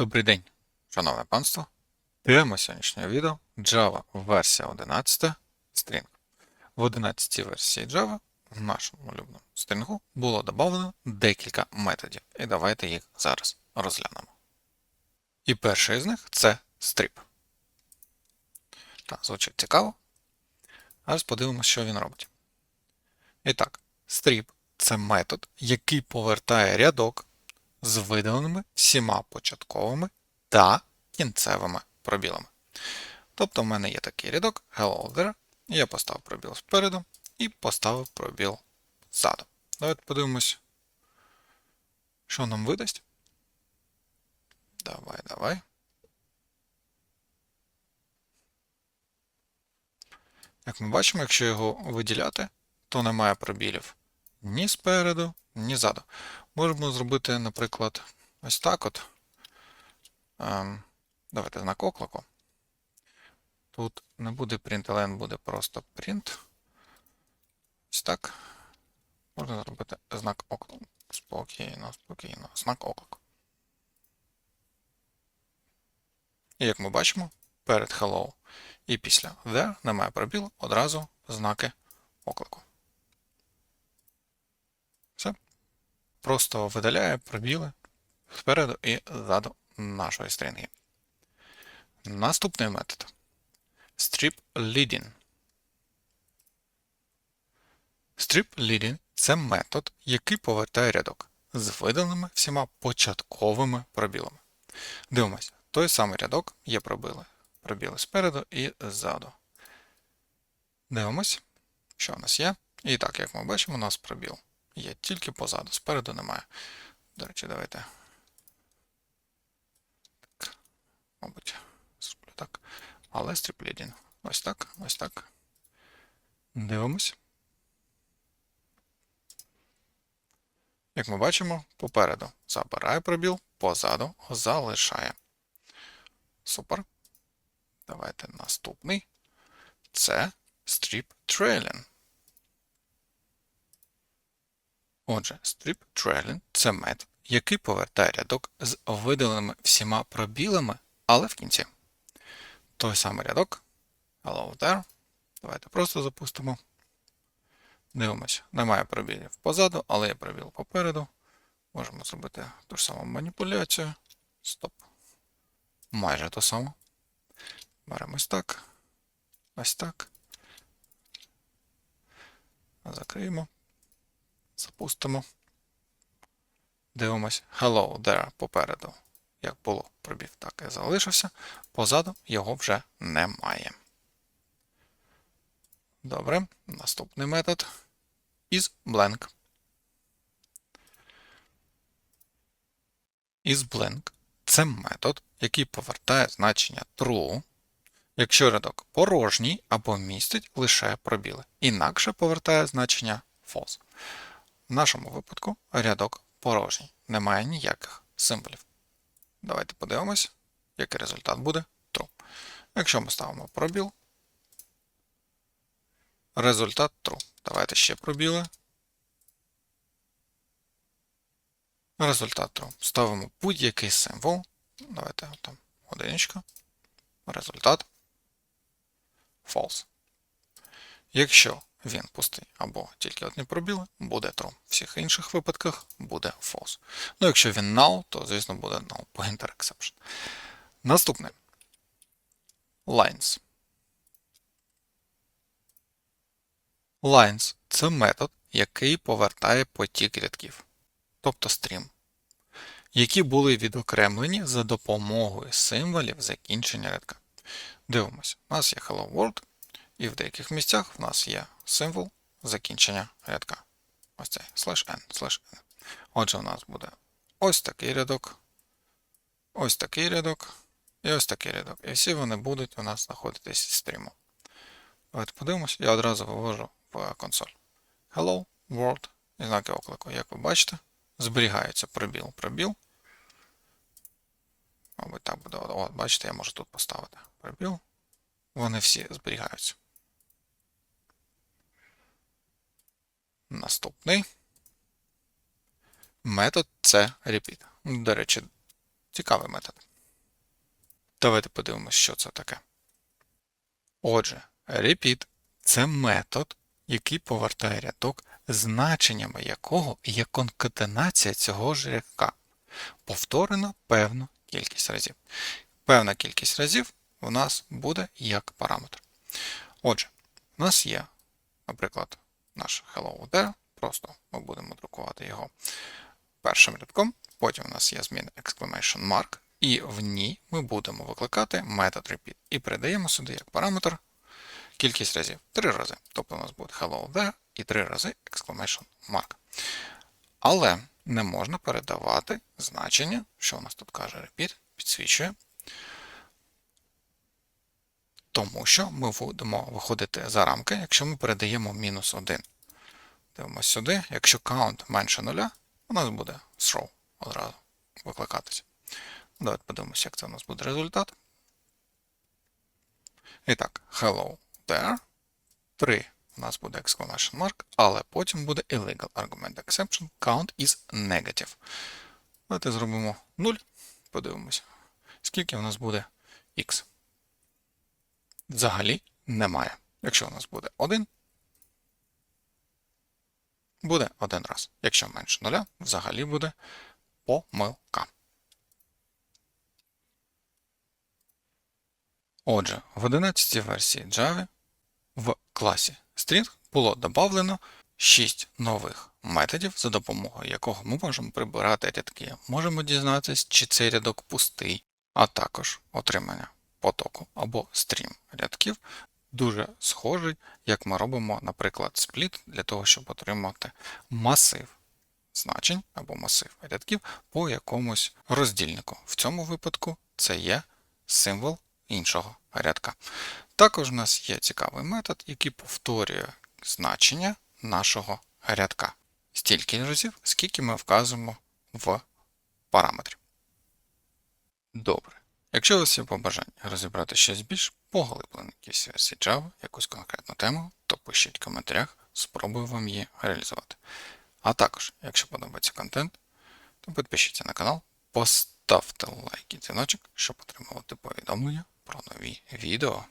Добрий день, шановне панство. Тема сьогоднішнього відео Java версія 11 String. В 11 версії Java в нашому улюбленому стрінгу було додано декілька методів. І давайте їх зараз розглянемо. І перший з них це strip. Так, звучить цікаво. Зараз подивимося, що він робить. І так, strip це метод, який повертає рядок з видаленими всіма початковими та кінцевими пробілами. Тобто в мене є такий рядок Hello there, я поставив пробіл спереду і поставив пробіл ззаду. Давайте подивимось, що нам видасть. Давай, давай. Як ми бачимо, якщо його виділяти, то немає пробілів ні спереду, ні ззаду. Можемо зробити, наприклад, ось так от. Ем, давайте знак оклику. Тут не буде println, буде просто print. Ось так. Можна зробити знак оклику. Спокійно, спокійно. Знак оклику. І як ми бачимо, перед hello і після there немає пробілу, одразу знаки оклику. Просто видаляє пробіли спереду і ззаду нашої стрінги. Наступний метод strip leading. Strip leading це метод, який повертає рядок з виданими всіма початковими пробілами. Дивимося, той самий рядок є пробіли. Пробіли спереду і ззаду. Дивимось, що у нас є. І так, як ми бачимо, у нас пробіл є тільки позаду, спереду немає. До речі, давайте. Так, мабуть, так. Але стріплідінг. Ось так, ось так. Дивимось. Як ми бачимо, попереду забирає пробіл, позаду залишає. Супер. Давайте наступний. Це strip trailing. Отже, strip trailing це метод, який повертає рядок з видаленими всіма пробілами, але в кінці. Той самий рядок. Hello there. Давайте просто запустимо. Дивимося. Немає пробілів позаду, але є пробіл попереду. Можемо зробити ту ж саму маніпуляцію. Стоп. Майже то саме. Беремо ось так. Ось так. Закриємо. Запустимо. Дивимось. Hello there попереду. Як було пробіг, так і залишився. Позаду його вже немає. Добре. Наступний метод is blank. IsBlank це метод, який повертає значення true, якщо рядок порожній або містить лише пробіли. Інакше повертає значення false. В нашому випадку рядок порожній, немає ніяких символів. Давайте подивимось, який результат буде true. Якщо ми ставимо пробіл, результат true. Давайте ще пробіли. Результат true. Ставимо будь-який символ. Давайте там одиничка. Результат false. Якщо він пустий або тільки одні пробіли, буде true. В всіх інших випадках буде false. Ну, якщо він null, то, звісно, буде null pointer exception. Наступне. Lines. Lines це метод, який повертає потік рядків, тобто стрім, які були відокремлені за допомогою символів закінчення рядка. Дивимось, у нас є Hello World, і в деяких місцях в нас є символ закінчення рядка. Ось цей slash n, slash n. Отже, у нас буде ось такий рядок, ось такий рядок і ось такий рядок. І всі вони будуть у нас знаходитись в стріму. Давайте подивимось, я одразу вивожу в консоль. Hello, World і знаки оклику. Як ви бачите, зберігається пробіл, пробіл. Мабуть, так буде. От, бачите, я можу тут поставити пробіл. Вони всі зберігаються. Наступний метод це repeat. До речі, цікавий метод. Давайте подивимося, що це таке. Отже, repeat – це метод, який повертає рядок, значеннями якого є конкатенація цього ж рядка. Повторено певну кількість разів. Певна кількість разів у нас буде як параметр. Отже, у нас є, наприклад, наш hello there, просто ми будемо друкувати його першим рядком. Потім у нас є зміна exclamation mark, і в ній ми будемо викликати метод repeat. І передаємо сюди як параметр кількість разів. Три рази. Тобто у нас буде hello there і три рази exclamation mark. Але не можна передавати значення, що у нас тут каже repeat, підсвічує. Тому що ми будемо виходити за рамки, якщо ми передаємо мінус 1. Дивимося сюди. Якщо count менше нуля, у нас буде throw одразу викликатися. Давайте подивимося, як це у нас буде результат. І так, hello there. 3 у нас буде exclamation mark, але потім буде illegal argument exception, count is negative. Давайте зробимо 0. Подивимося, скільки у нас буде x. Взагалі немає. Якщо у нас буде 1, буде один раз. Якщо менше 0, взагалі буде помилка. Отже, в 11 версії Java в класі String було додано 6 нових методів, за допомогою якого ми можемо прибирати рядки. Можемо дізнатися, чи цей рядок пустий, а також отримання потоку або стрім рядків. Дуже схожий, як ми робимо, наприклад, спліт для того, щоб отримати масив значень або масив рядків по якомусь роздільнику. В цьому випадку це є символ іншого рядка. Також у нас є цікавий метод, який повторює значення нашого рядка стільки разів, скільки ми вказуємо в параметрі. Добре. Якщо у вас є побажання розібрати щось більш поглиблене якісь версії Java, якусь конкретну тему, то пишіть в коментарях, спробую вам її реалізувати. А також, якщо подобається контент, то підпишіться на канал, поставте лайк і дзвіночок, щоб отримувати повідомлення про нові відео.